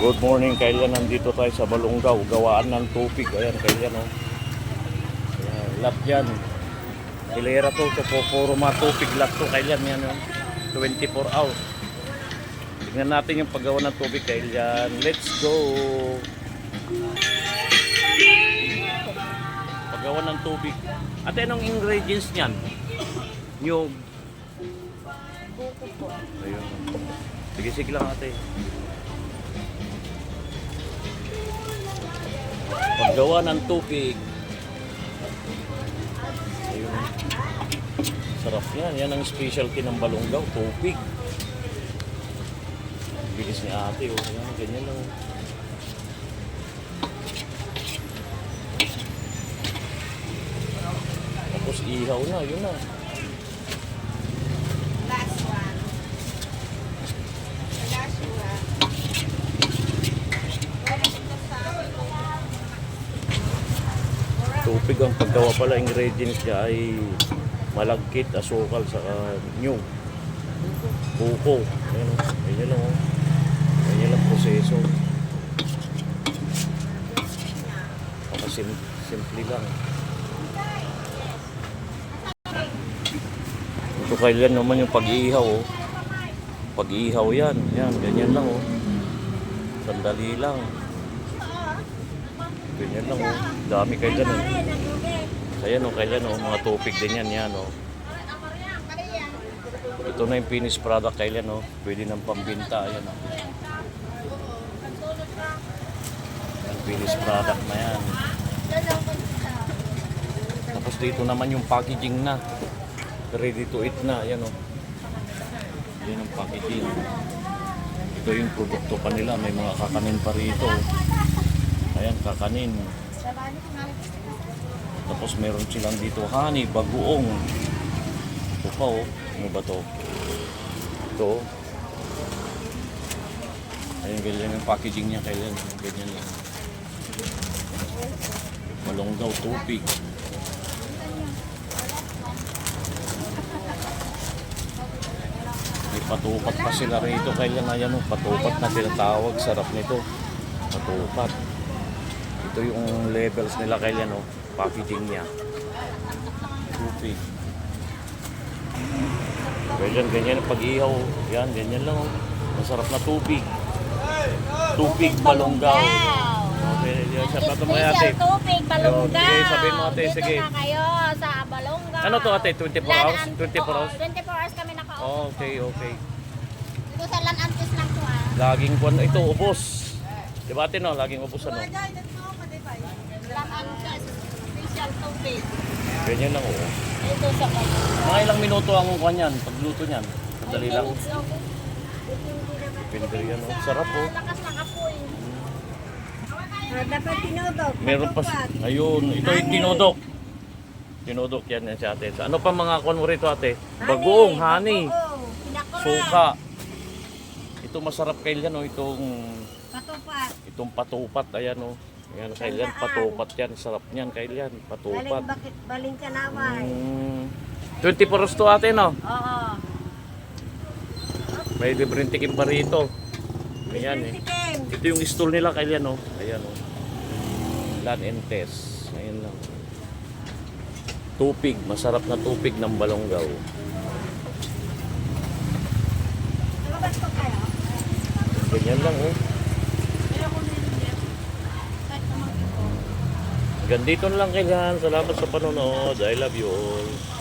Good morning, kailan nandito tayo sa Balungaw, gawaan ng tubig. Ayan, kailan oh. Ayan, lap yan. Hilera to, to puro mga tubig lap to, kailan yan oh. 24 hours. Tignan natin yung paggawa ng tubig, kailan. Let's go! Paggawa ng tubig. Ate, anong ingredients niyan? Yung... Ayun. Sige, sige lang ate. Paggawa ng tubig. Sarap yan. Yan ang specialty ng balunggaw. Tubig. Bilis ni ate. Oh. Ayan, ganyan lang. Tapos ihaw na. Yun na. Last one. The last one. Tubig ang paggawa pala ingredients niya ay malagkit, asukal, sa nyug. Buko. Ayan o. Ganyan lang o. Ganyan lang proseso. Baka sim simple lang. Ito kailan naman yung pag-iihaw o. Pag-iihaw yan. Yan, ganyan lang o. Sandali lang. Ganyan lang o. Dami kailan o. Ayan o, kailan o. Mga tupig din yan. Yan o. Ito na yung finished product kailan o. Pwede ng pambinta. Ayan o. Yung finished product na yan. Tapos dito naman yung packaging na. Ready to eat na. Ayan o. Yan ang packaging. Ito yung produkto pa nila. May mga kakanin pa rito. Ayan, kakanin. Tapos meron silang dito honey, bagoong. Ito pa oh. Ano ba to? Ito. oh. Ayun, ganyan yung packaging niya. Kailan, ganyan lang. Malonggaw, tubig. May patupat pa sila rito. Kailan na yan oh. Patupat na tinatawag. Sarap nito. Patupat. Ito yung levels nila kailan oh. Packaging niya. Tubig. Ganyan, ganyan ang pag-ihaw. Yan, ganyan lang oh. Masarap na tubig. Tubig balonggaw. Okay, yan siya pa mga ate. Special tubig, balonggaw. Sige, sabihin mo, ate, Dito sige. na kayo sa balonggaw. Ano to ate? 24 Lan hours? Antis- 24 oo, hours? 24 hours kami nakaupo. Oh, okay, okay. Dito sa Lan Antis lang to ah. Laging kwan ito, ubos. Di ba ate no? Laging ubos ano? Lan Antis, special tubig. Ganyan lang oh. Dito sa balonggaw. Mga ilang minuto ang kwan yan, pagluto niyan. Madali lang. Pwede yan oh. Sarap oh. Lakas ng apoy. dapat tinodok. Meron pa, ayun, ito yung tinodok. Tinodok yan yan si ate. Ano pa mga kwan mo rito ate? Bagoong, honey, suka. Ito masarap kailan oh, itong Patupat. itong patupat ayan oh. Ayan kailan patupat yan, sarap niyan kailan, patupat. bakit baling ka naway. Mm, 20 pesos to ate no. Oo. May libreng tikim pa rito. Ayan eh. Ito yung stall nila kailan oh. Ayan oh. Land and test. Ayan lang. Tupig, masarap na tupig ng balonggaw. Ganyan lang oh. Gandito na lang kailan. Salamat sa panonood. I love you all.